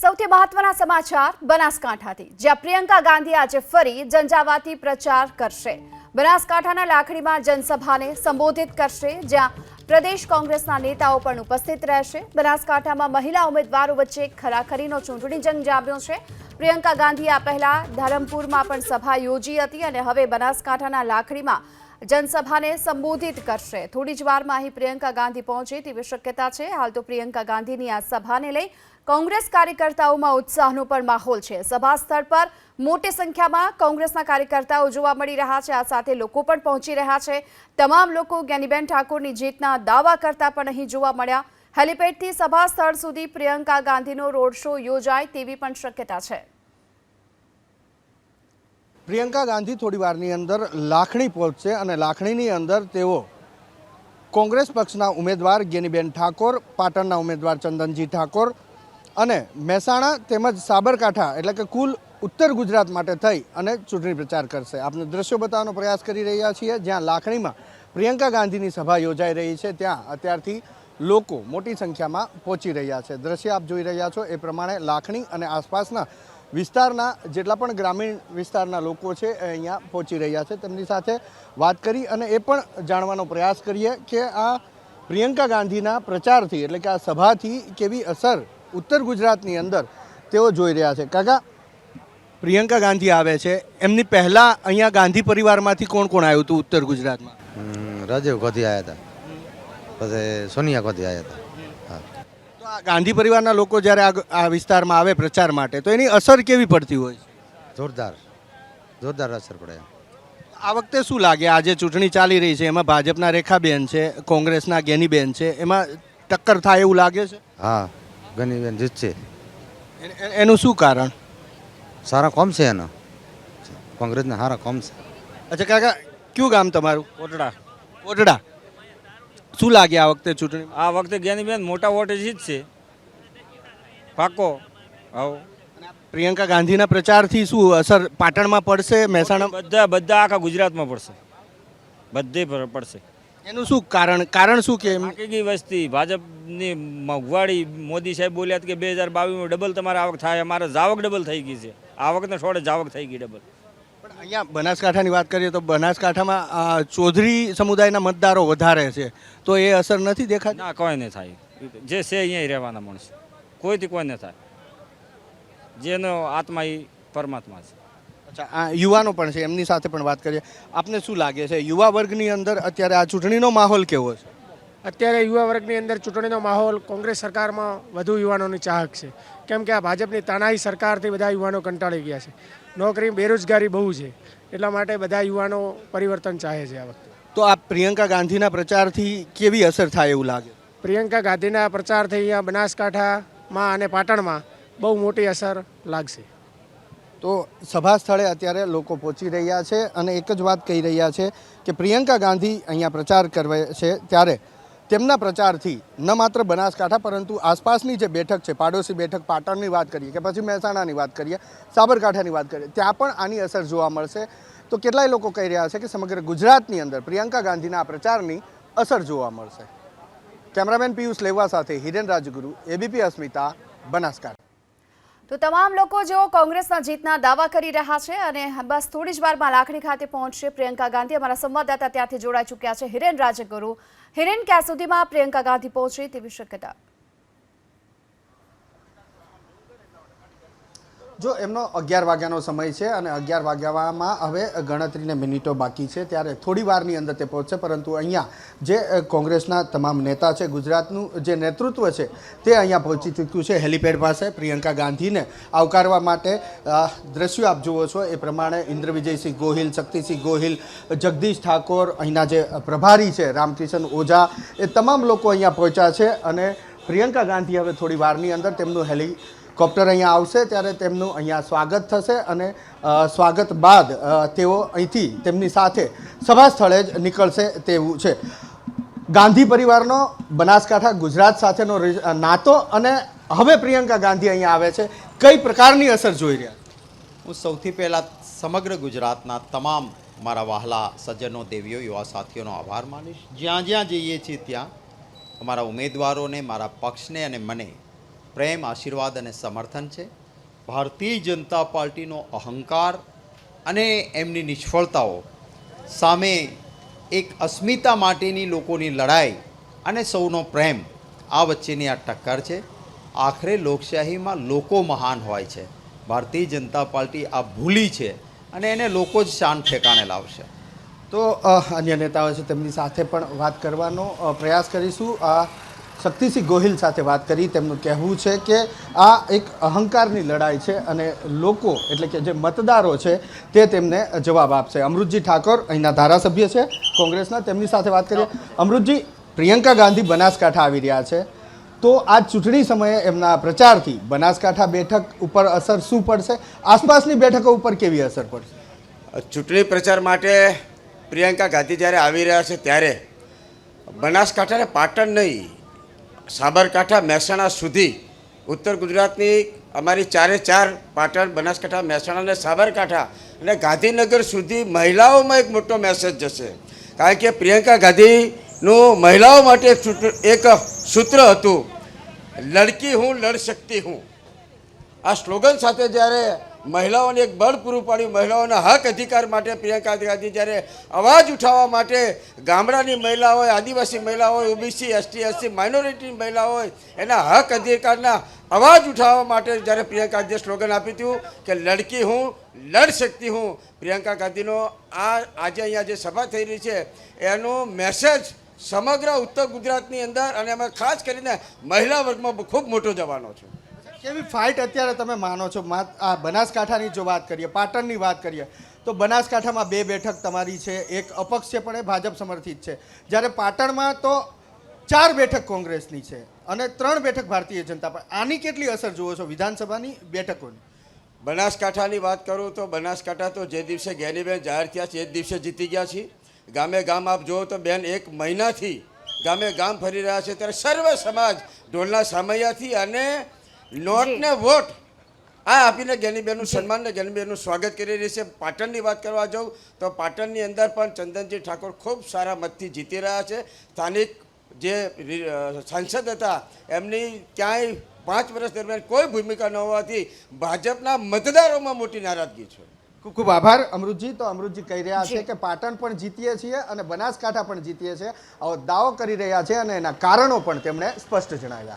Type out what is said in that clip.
સૌથી મહત્વના સમાચાર બનાસકાંઠાથી. જ્યાં પ્રિયંકા ગાંધી આજે ફરી ઝંઝાવાતી પ્રચાર કરશે. બનાસકાંઠાના લાખડીમાં જનસભાને સંબોધિત કરશે, જ્યાં પ્રદેશ કોંગ્રેસના નેતાઓ પણ ઉપસ્થિત રહેશે. બનાસકાંઠામાં મહિલા ઉમેદવારો વચ્ચે ખરાખરીનો ચૂંટણી જંગ જામ્યો છે. પ્રિયંકા ગાંધી આ પહેલા ધરમપુરમાં પણ સભા યોજી હતી અને હવે બનાસકાંઠાના લાખડીમાં જનસભાને સંબોધિત કરશે. થોડી જ વારમાં અહીં પ્રિયંકા ગાંધી પહોંચે તેવી શક્યતા છે. હાલ તો પ્રિયંકા ગાંધીની આ સભાને લઈ કોંગ્રેસ કાર્યકર્તાઓમાં ઉત્સાહનો પણ માહોલ છે. સભા સ્થળ પર મોટી સંખ્યામાં કોંગ્રેસના કાર્યકર્તાઓ જોવા મળી રહ્યા છે. આ સાથે લોકો પણ પહોંચી રહ્યા છે. તમામ લોકો જ્ઞાનીબેન ઠાકોરની જીતના દાવા કરતા પણ અહીં જોવા મળ્યા. હેલિપેડથી સભા સ્થળ સુધી પ્રિયંકા ગાંધીનો રોડ શો યોજાય તેવી પણ શક્યતા છે. પ્રિયંકા ગાંધી થોડી વારની અંદર લાખણી પહોંચશે અને લાખણીની અંદર તેઓ કોંગ્રેસ પક્ષના ઉમેદવાર ગેનીબેન ઠાકોર, પાટણના ઉમેદવાર ચંદનજી ઠાકોર અને મહેસાણા તેમજ સાબરકાંઠા, એટલે કે કુલ ઉત્તર ગુજરાત માટે થઈ અને ચૂંટણી પ્રચાર કરશે. આપણે દ્રશ્યો બતાવવાનો પ્રયાસ કરી રહ્યા છીએ. જ્યાં લાખણીમાં પ્રિયંકા ગાંધીની સભા યોજાઈ રહી છે, ત્યાં અત્યારથી લોકો મોટી સંખ્યામાં પહોંચી રહ્યા છે. દ્રશ્ય આપ જોઈ રહ્યા છો, એ પ્રમાણે લાખણી અને આસપાસના વિસ્તારના જેટલા પણ ગ્રામીણ વિસ્તારના લોકો છે, એ અહીંયા પહોંચી રહ્યા છે. તેમની સાથે વાત કરી અને એ પણ જાણવાનો પ્રયાસ કરીએ કે આ પ્રિયંકા ગાંધીના પ્રચારથી, એટલે કે આ સભાથી કેવી અસર ઉત્તર ગુજરાતની અંદર તેઓ જોઈ રહ્યા છે. કાકા પ્રિયંકા ગાંધી આવે છે. એમની પહેલાં અહીંયા ગાંધી પરિવારમાંથી કોણ કોણ આવ્યું હતું ઉત્તર ગુજરાતમાં? રાજીવ ગાંધી આવ્યા હતા. પછી સોનિયા ગાંધી આવ્યા હતા. તો આ ગાંધી પરિવારના લોકો જ્યારે આ આ વિસ્તારમાં આવે પ્રચાર માટે તો એની અસર કેવી પડતી હોય? છે જોરદાર. જોરદાર અસર પડે આ વખતે શું લાગે? આજે ચૂંટણી ચાલી રહી છે એમાં ભાજપના રેખાબેન છે કોંગ્રેસના ગેનીબેન છે એમાં ટક્કર થાય એવું લાગે છે? હા. ગનીબેન જીતશે એનું શું કારણ? સારા કોમ છે એનો. કોંગ્રેસના સારા કોમ છે. અચ્છા કાકા કયું ગામ તમારું? કોટડા. કોટડા. શું લાગે આ વખતે ચૂંટણી? આ વખતે જ્ઞાનીબેન મોટા વોટે જીતશે પાકો. આવો. પ્રિયંકા ગાંધીના પ્રચારથી શું અસર પાટણમાં પડશે મહેસાણા બધા બધા આખા ગુજરાતમાં પડશે. બધે પડશે. એનું શું કારણ કારણ શું કે બાકી વસ્તી ભાજપની મોંઘવાડી મોદી સાહેબ બોલ્યા કે બે હજાર બાવીસમાં ડબલ તમારે આવક થાય અમારે જાવક ડબલ થઈ ગઈ છે. આવકને છોડે જાવક થઈ ગઈ ડબલ. પણ અહીંયા બનાસકાંઠાની વાત કરીએ તો બનાસકાંઠામાં ચૌધરી સમુદાયના મતદારો વધારે છે. તો એ અસર નથી દેખાતી? ના કોઈ નહીં થાય. જે છે અહીંયા રહેવાના માણસ. કોઈથી કોઈ ન થાય. જેનો આત્મા એ પરમાત્મા છે. આ યુવાનો પણ છે એમની સાથે પણ વાત કરીએ. આપને શું લાગે છે યુવા વર્ગની અંદર અત્યારે આ ચૂંટણીનો માહોલ કેવો છે? અત્યારે યુવા વર્ગની અંદર ચૂંટણીનો માહોલ કોંગ્રેસ સરકારમાં વધુ યુવાનોની ચાહક છે. કેમ કે આ ભાજપની તાનાહી સરકારથી બધા યુવાનો કંટાળી ગયા છે. નોકરી બેરોજગારી બહુ છે. એટલા માટે બધા યુવાનો પરિવર્તન ચાહે છે આ વખતે. તો આ પ્રિયંકા ગાંધીના પ્રચારથી કેવી અસર થાય એવું લાગે? પ્રિયંકા ગાંધીના પ્રચારથી અહીંયા બનાસકાંઠામાં અને પાટણમાં બહુ મોટી અસર લાગશે. તો સભા સ્થળે અત્યારે લોકો પહોંચી રહ્યા છે અને એક જ વાત કહી રહ્યા છે કે પ્રિયંકા ગાંધી અહીંયા પ્રચાર કરે છે ત્યારે તેમના પ્રચારથી ન માત્ર બનાસકાંઠા પરંતુ આસપાસની જે બેઠક છે, પાડોશી બેઠક, પાટણની વાત કરીએ કે પછી મહેસાણાની વાત કરીએ, સાબરકાંઠાની વાત કરીએ, ત્યાં પણ આની અસર જોવા મળશે. તો કેટલાય લોકો કહી રહ્યા છે કે સમગ્ર ગુજરાતની અંદર પ્રિયંકા ગાંધીના પ્રચારની અસર જોવા મળશે. કેમેરામેન પિયુષ લેવા સાથે હિરેન રાજગુરુ, એબીપી અસ્મિતા, બનાસકાંઠા. તો તમામ લોકો જેઓ કોંગ્રેસના જીતના દાવા કરી રહ્યા છે અને બસ થોડી જ વારમાં લાખણી ખાતે પહોંચશે પ્રિયંકા ગાંધી. અમારા સંવાદદાતા ત્યાંથી જોડાઈ ચૂક્યા છે હિરેન રાજગુરુ. હિરેન, ક્યાં સુધીમાં પ્રિયંકા ગાંધી પહોંચે તેવી શક્યતા? જો એમનો અગિયાર વાગ્યાનો સમય છે અને અગિયાર વાગ્યામાં હવે ગણતરીને મિનિટો બાકી છે, ત્યારે થોડી વારની અંદર તે પહોંચશે, પરંતુ અહીંયા જે કોંગ્રેસના તમામ નેતા છે, ગુજરાતનું જે નેતૃત્વ છે, તે અહીંયા પહોંચી ચૂક્યું છે. હેલિપેડ પાસે પ્રિયંકા ગાંધીને આવકારવા માટે દ્રશ્યો આપ જુઓ છો. એ પ્રમાણે ઇન્દ્ર વિજયસિંહ ગોહિલ, શક્તિસિંહ ગોહિલ, જગદીશ ઠાકોર, અહીંના જે પ્રભારી છે, રામકિશન ઓઝા, એ તમામ લોકો અહીંયા પહોંચ્યા છે અને પ્રિયંકા ગાંધી હવે થોડી વારની અંદર તેમનું હેલી કોપ્ટર અહીંયા આવશે ત્યારે તેમનું અહીંયા સ્વાગત થશે અને સ્વાગત બાદ તેઓ અહીંથી તેમની સાથે સભા સ્થળે જ નીકળશે તેવું છે. ગાંધી પરિવારનો બનાસકાંઠા ગુજરાત સાથેનો નાતો અને હવે પ્રિયંકા ગાંધી અહીંયા આવે છે. કઈ પ્રકારની અસર જોઈ રહ્યા હું સૌથી પહેલાં સમગ્ર ગુજરાતના તમામ મારા વહાલા સજ્જનો, દેવીઓ, યુવા સાથીઓનો આભાર માનીશ. જ્યાં જ્યાં જઈએ છીએ ત્યાં અમારા ઉમેદવારોને, મારા પક્ષને અને મને પ્રેમ, આશીર્વાદ અને સમર્થન છે. ભારતીય જનતા પાર્ટીનો અહંકાર અને એમની નિષ્ફળતાઓ સામે એક અસ્મિતા માટેની લોકોની લડાઈ અને સૌનો પ્રેમ આ વચ્ચેની આ ટક્કર છે. આખરે લોકશાહીમાં લોકો મહાન હોય છે. ભારતીય જનતા પાર્ટી આ ભૂલી છે અને એને લોકો જ શાન ઠેકાણે લાવશે. તો અન્ય નેતાઓ છે તેમની સાથે પણ વાત કરવાનો પ્રયાસ કરીશું. આ શક્તિસિંહ ગોહિલ સાથે વાત કરી, તેમનું કહેવું છે કે આ એક અહંકારની લડાઈ છે અને લોકો, એટલે કે જે મતદારો છે, તે તેમને જવાબ આપશે. અમૃતજી ઠાકોર અહીંના ધારાસભ્ય છે, કોંગ્રેસના, તેમની સાથે વાત કરીએ. અમૃતજી, પ્રિયંકા ગાંધી બનાસકાંઠા આવી રહ્યા છે. તો આ ચૂંટણી સમયે એમના પ્રચારથી બનાસકાંઠા બેઠક ઉપર અસર શું પડશે? આસપાસની બેઠકો ઉપર કેવી અસર પડશે? ચૂંટણી પ્રચાર માટે પ્રિયંકા ગાંધી જ્યારે આવી રહ્યા છે ત્યારે બનાસકાંઠાને પાટણ નહીં સાબરકાંઠા મહેસાણા સુધી. ઉત્તર ગુજરાતની અમારી ચારે ચાર પાટણ, બનાસકાંઠા, મહેસાણા અને સાબરકાંઠા અને ગાંધીનગર સુધી મહિલાઓમાં એક મોટો મેસેજ જશે. કારણ કે પ્રિયંકા ગાંધીનું મહિલાઓ માટે એક સૂત્ર હતું, લડકી હું, લડ શકતી હું. આ સ્લોગન સાથે જ્યારે મહિલાઓને એક બળ પૂરું પાડ્યું, મહિલાઓના હક અધિકાર માટે પ્રિયંકા ગાંધી જ્યારે અવાજ ઉઠાવવા માટે ગામડાની મહિલા હોય આદિવાસી મહિલા હોય ઓબીસી, એસટી, એસસી, માઇનોરિટી મહિલા હોય એના હક અધિકારના અવાજ ઉઠાવવા માટે જ્યારે પ્રિયંકા ગાંધીએ સ્લોગન આપ્યું હતું કે લડકી હું, લડ શકતી હું પ્રિયંકા ગાંધીનો આ આજે અહીંયા જે સભા થઈ રહી છે, એનો મેસેજ સમગ્ર ઉત્તર ગુજરાતની અંદર અને એમાં ખાસ કરીને મહિલા વર્ગમાં ખૂબ મોટો જવાનો છે. કેવી ફાઇટ અત્યારે તમે માનો છો? આ બનાસકાંઠાની જો વાત કરીએ, પાટણની વાત કરીએ, તો બનાસકાંઠામાં બે બેઠક તમારી છે. એક અપક્ષ છે પણ એ ભાજપ સમર્થિત છે. જ્યારે પાટણમાં તો ચાર બેઠક કોંગ્રેસની છે અને ત્રણ બેઠક ભારતીય જનતા પાર્ટી. આની કેટલી અસર જુઓ છો વિધાનસભાની બેઠકોની? બનાસકાંઠાની વાત કરું તો બનાસકાંઠા તો જે દિવસે જ્ઞાનીબેન જાહેર થયા છે, એ દિવસે જીતી ગયા છીએ. ગામે ગામ આપ જુઓ તો બેન એક મહિનાથી ગામે ગામ ફરી રહ્યા છે. ત્યારે સર્વ સમાજ ઢોલના સામૈયાથી અને નોટ ને વોટ. આ આપીને જ્ઞાનીબેનનું સન્માન ને જ્ઞાનીબેનનું સ્વાગત કરી રહી છે. પાટણની વાત કરવા જાઉં તો પાટણની અંદર પણ ચંદનજી ઠાકોર ખૂબ સારા મતથી જીતી રહ્યા છે. સ્થાનિક જે સાંસદ હતા એમની ક્યાંય પાંચ વર્ષ દરમિયાન કોઈ ભૂમિકા ન હોવાથી ભાજપના મતદારોમાં મોટી નારાજગી છે. ખૂબ ખૂબ આભાર. અમૃતજી તો અમૃતજી કહી રહ્યા છે કે પાટણ પણ જીતીએ છીએ અને બનાસકાંઠા પણ જીતીએ છીએ. આવો દાવો કરી રહ્યા છે અને એના કારણો પણ તેમણે સ્પષ્ટ જણાવ્યા.